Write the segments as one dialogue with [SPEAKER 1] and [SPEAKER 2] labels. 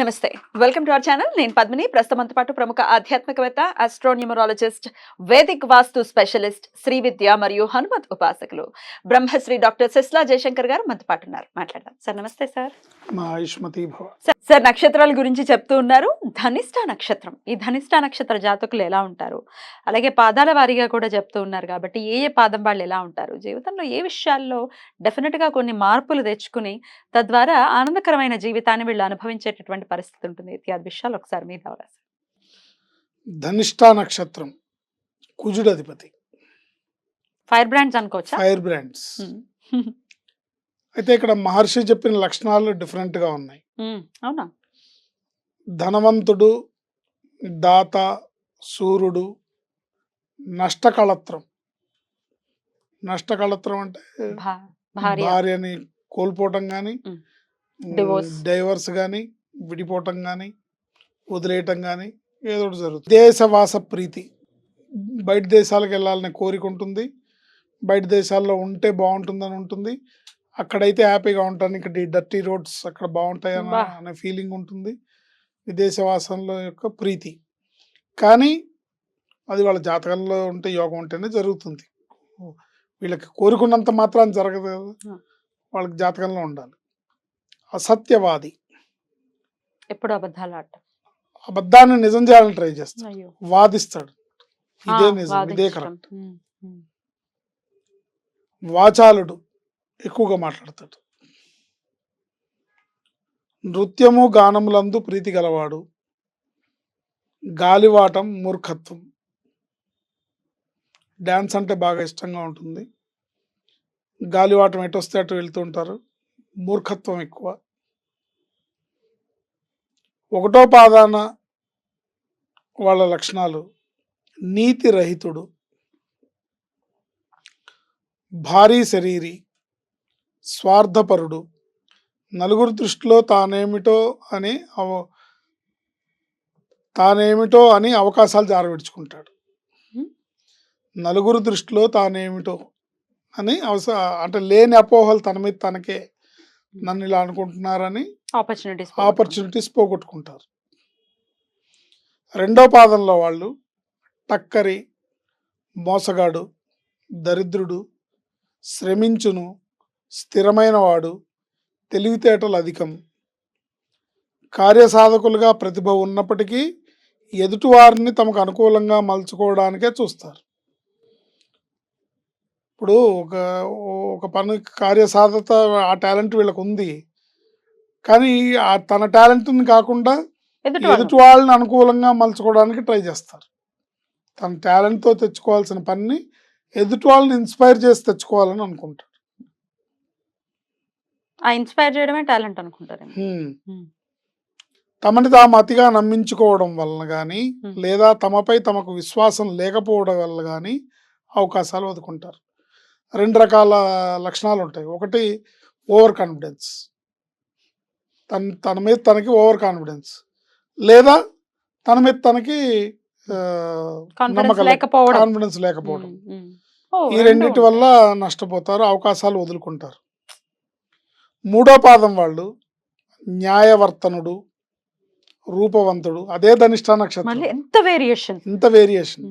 [SPEAKER 1] నమస్తే. Welcome to our channel నేను పద్మిని. ప్రస్తుతంతో పాటు ప్రముఖ ఆధ్యాత్మికవేత్త ఆస్ట్రోన్యూమరాలజిస్ట్ వేదిక్ వాస్తు స్పెషలిస్ట్ శ్రీ విద్య మరియు హనుమత్ ఉపాసకులు బ్రహ్మశ్రీ డాక్టర్ సిస్లా జయశంకర్ గారు మనతో పాటు ఉన్నారు. మాట్లాడదాం. సార్ నమస్తే సార్. సార్- నక్షత్రాల గురించి చెప్తూ ఉన్నారు. ధనిష్ట నక్షత్రం. ఈ ధనిష్ట నక్షత్ర జాతకులు ఎలా ఉంటారు? అలాగే పాదాల వారీగా కూడా చెప్తూ ఉన్నారు కాబట్టి ఏ ఏ పాదం వాళ్ళు ఎలా ఉంటారు? జీవితంలో ఏ విషయాల్లో డెఫినెట్గా కొన్ని మార్పులు తెచ్చుకుని తద్వారా ఆనందకరమైన జీవితాన్ని వీళ్ళు అనుభవించేటటువంటి పరిస్థితి ఉంటుంది ఇత్యాది విషయాలు ఒకసారి మీద అవరా సార్.
[SPEAKER 2] ధనిష్టా నక్షత్రం కుజుడు అధిపతి
[SPEAKER 1] ఫైర్ బ్రాండ్స్ అనుకోవచ్చా?
[SPEAKER 2] Fire brands. అయితే ఇక్కడ మహర్షి చెప్పిన లక్షణాలు డిఫరెంట్గా ఉన్నాయి
[SPEAKER 1] అవునా?
[SPEAKER 2] ధనవంతుడు దాత సూర్యుడు నష్టకళత్రం. నష్టకళత్రం అంటే భార్యని కోల్పోవటం కానీ. డైవర్స్. కానీ విడిపోవటం కానీ వదిలేయటం కానీ ఏదో ఒకటి జరుగుతుంది. దేశవాస ప్రీతి. బయట దేశాలకు వెళ్ళాలనే కోరిక ఉంటుంది. బయట దేశాల్లో ఉంటే బాగుంటుందని ఉంటుంది. అక్కడైతే హ్యాపీగా ఉంటాను. ఇక్కడ ఈ డర్టీ రోడ్స్ అక్కడ బాగుంటాయి అన్న. అనే ఫీలింగ్ ఉంటుంది. విదేశవాసంలో యొక్క ప్రీతి. కానీ అది వాళ్ళ జాతకంలో ఉంటే యోగం ఉంటేనే జరుగుతుంది. వీళ్ళకి కోరుకున్నంత మాత్రం జరగదు కదా. వాళ్ళకి జాతకంలో ఉండాలి. అసత్యవాది.
[SPEAKER 1] ఎప్పుడు అబద్ధాలు ఆడటం.
[SPEAKER 2] అబద్ధాన్ని నిజం చేయాలని ట్రై చేస్తాడు. వాదిస్తాడు. ఇదే నిజం. ఇదే కరెక్ట్. వాచాలుడు ఎక్కువగా మాట్లాడతాడు. నృత్యము గానములందు ప్రీతి గలవాడు గాలివాటం మూర్ఖత్వం. డ్యాన్స్ అంటే బాగా ఇష్టంగా ఉంటుంది. గాలివాటం ఎటు వస్తే అటు వెళ్తూ ఉంటారు. మూర్ఖత్వం ఎక్కువ. ఒకటో పాదాన వాళ్ళ లక్షణాలు. నీతి రహితుడు. భారీ శరీరి. స్వార్థపరుడు. నలుగురు దృష్టిలో తానేమిటో అని అవ తానేమిటో అని అవకాశాలు జారవిడుచుకుంటాడు. నలుగురు దృష్టిలో తానేమిటో అని అవస అంటే లేని అపోహలు తన మీద తనకే నన్ను ఇలా అనుకుంటున్నారని
[SPEAKER 1] ఆపర్చునిటీస్
[SPEAKER 2] ఆపర్చునిటీస్ పోగొట్టుకుంటారు. రెండో పాదంలో వాళ్ళు టక్కరి మోసగాడు దరిద్రుడు శ్రమించును స్థిరమైన వాడు తెలివితేటలు అధికం. కార్యసాధకులుగా ప్రతిభ ఉన్నప్పటికీ ఎదుటివారిని తమకు అనుకూలంగా మలుచుకోవడానికే చూస్తారు. ఇప్పుడు ఒక ఒక పని కార్యసాధత ఆ టాలెంట్ వీళ్ళకు ఉంది కానీ ఆ తన టాలెంట్ని కాకుండా
[SPEAKER 1] ఎదుటి
[SPEAKER 2] వాళ్ళని. అనుకూలంగా మలుచుకోవడానికి ట్రై చేస్తారు. తన టాలెంట్తో తెచ్చుకోవాల్సిన పనిని ఎదుటి వాళ్ళని ఇన్స్పైర్ చేసి తెచ్చుకోవాలని అనుకుంటారు.
[SPEAKER 1] ఆ ఇన్స్పైర్ చేయడమే టాలెంట్ అనుకుంటారు.
[SPEAKER 2] తమని తాము అతిగా నమ్మించుకోవడం వలన కానీ. లేదా తమపై తమకు విశ్వాసం లేకపోవడం వల్ల కానీ అవకాశాలు వదుకుంటారు రెండు రకాల లక్షణాలు ఉంటాయి ఒకటి ఓవర్ కాన్ఫిడెన్స్. తన తన మీద తనకి ఓవర్ కాన్ఫిడెన్స్ లేదా తన మీద తనకి
[SPEAKER 1] కాన్ఫిడెన్స్
[SPEAKER 2] నమ్మకం
[SPEAKER 1] లేకపోవడం.
[SPEAKER 2] ఈ
[SPEAKER 1] రెండు
[SPEAKER 2] రెండింటి వల్ల నష్టపోతారు అవకాశాలు వదులుకుంటారు. మూడో పాదం వాళ్ళు న్యాయవర్తనుడు రూపవంతుడు అదే ధనిష్ట నక్షత్రం.
[SPEAKER 1] ఎంత వేరియేషన్
[SPEAKER 2] ఇంత వేరియేషన్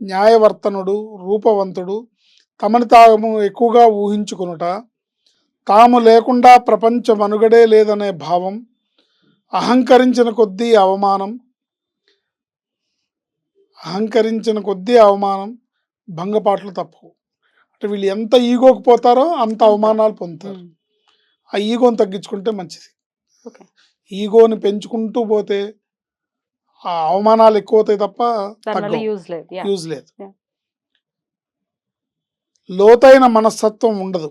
[SPEAKER 2] న్యాయవర్తనుడు రూపవంతుడు తమని తాము ఎక్కువగా ఊహించుకునుట తాము లేకుండా ప్రపంచ మనుగడే లేదనే భావం అహంకరించిన కొద్దీ అవమానం అహంకరించిన కొద్దీ అవమానం భంగపాట్లు తప్పవు అంటే వీళ్ళు ఎంత ఈగోకి పోతారో అంత అవమానాలు పొందుతారు. ఆ ఈగోని తగ్గించుకుంటే మంచిది. ఈగోని పెంచుకుంటూ పోతే ఆ అవమానాలు ఎక్కువ అవుతాయి తప్ప.
[SPEAKER 3] యూజ్ లేదు.
[SPEAKER 2] లోతైన మనస్తత్వం ఉండదు.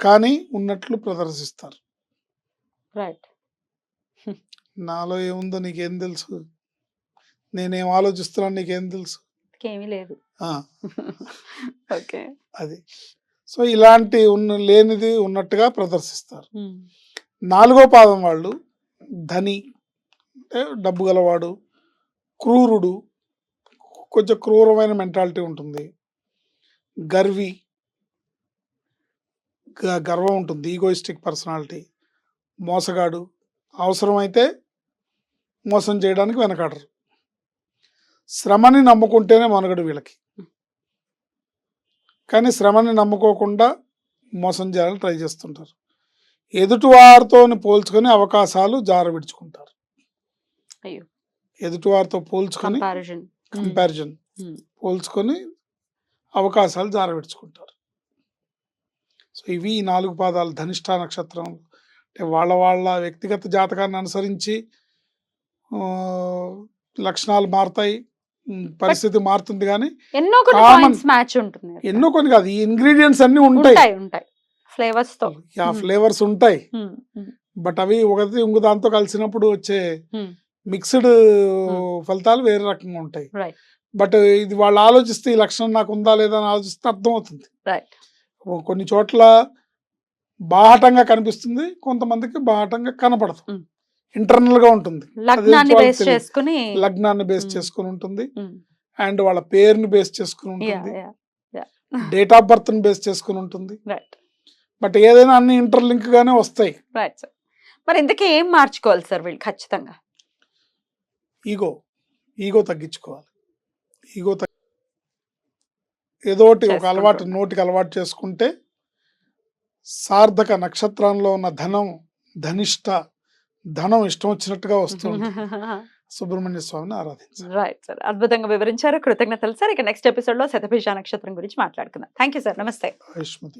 [SPEAKER 2] కానీ ఉన్నట్లు ప్రదర్శిస్తారు.
[SPEAKER 3] రైట్
[SPEAKER 2] నాలో ఏముందో నీకేం తెలుసు? నేనేం ఆలోచిస్తున్నాను నీకేం తెలుసు?
[SPEAKER 3] ఏమీ లేదు. ఓకే.
[SPEAKER 2] అది. సో ఇలాంటి ఉన్న లేనిది ఉన్నట్టుగా ప్రదర్శిస్తారు. నాలుగో పాదం వాళ్ళు ధని అంటే డబ్బు గలవాడు క్రూరుడు కొంచెం క్రూరమైన మెంటాలిటీ ఉంటుంది. గర్వి గర్వం ఉంటుంది ఈగోయిస్టిక్ పర్సనాలిటీ మోసగాడు అవసరమైతే మోసం చేయడానికి వెనకాడరు. శ్రమని నమ్ముకుంటేనే మనగడు వీళ్ళకి. కానీ శ్రమని నమ్ముకోకుండా మోసం చేయాలని ట్రై చేస్తుంటారు. ఎదుటి వారితో పోల్చుకొని అవకాశాలు జారవిడుచుకుంటారు
[SPEAKER 3] అయ్యో.
[SPEAKER 2] ఎదుటి వారితో పోల్చుకొని
[SPEAKER 3] కంపారిజన్.
[SPEAKER 2] పోల్చుకొని అవకాశాలు జారవిడుచుకుంటారు సో ఇవి ఈ నాలుగు పాదాలు ధనిష్ట నక్షత్రం. అంటే వాళ్ళ వాళ్ళ వ్యక్తిగత జాతకాన్ని అనుసరించి లక్షణాలు మారుతాయి. పరిస్థితి మారుతుంది కానీ
[SPEAKER 3] ఎన్నో కొన్ని మ్యాచ్ ఉంటుంది
[SPEAKER 2] ఎన్నో కొన్ని కాదు ఈ ఇంగ్రీడియంట్స్ అన్ని ఉంటాయి.
[SPEAKER 3] ఉంటాయి ఉంటాయి. ఫ్లేవర్స్తో
[SPEAKER 2] ఆ. ఫ్లేవర్స్ ఉంటాయి. బట్ అవి ఒకటి ఇంకో దాంతో కలిసినప్పుడు వచ్చే. మిక్స్డ్ ఫలితాలు వేరే రకంగా ఉంటాయి. బట్ ఇది వాళ్ళు ఆలోచిస్తే ఈ లక్షణం నాకు ఉందా లేదా అని ఆలోచిస్తే అర్థమవుతుంది.
[SPEAKER 3] రైట్
[SPEAKER 2] ఓ కొన్ని చోట్ల బాహటంగా కనిపిస్తుంది కొంతమందికి బాహటంగా కనపడదు. ఇంటర్నల్గా ఉంటుంది.
[SPEAKER 3] లగ్నాన్ని బేస్. చేసుకుని
[SPEAKER 2] ఉంటుంది. అండ్ వాళ్ళ పేరుని బేస్ చేసుకుని ఉంటుంది. డేట్ ఆఫ్ బర్త్ని బేస్ చేసుకుని ఉంటుంది. బట్ ఏదైనా అన్ని ఇంటర్లింక్ గానే వస్తాయి
[SPEAKER 3] మరి ఇంతకీ ఏం మార్చుకోవాలి సార్ వీళ్ళు ఖచ్చితంగా?
[SPEAKER 2] ఈగో ఈగో తగ్గించుకోవాలి. ఈగో తగ్గి ఏదోటి ఒక అలవాటు. నోటికి అలవాటు చేసుకుంటే సార్థక నక్షత్రంలో ఉన్న ధనం ధనిష్ట ధనం ఇష్టం వచ్చినట్టుగా వస్తుంది సుబ్రహ్మణ్య స్వామిని ఆరాధించాలి.
[SPEAKER 3] రైట్ సార్ అద్భుతంగా వివరించారు. కృతజ్ఞతలు సార్ ఇక నెక్స్ట్ ఎపిసోడ్లో శతభిష నక్షత్రం గురించి మాట్లాడుకుందాం. థ్యాంక్ యూ సార్ నమస్తే.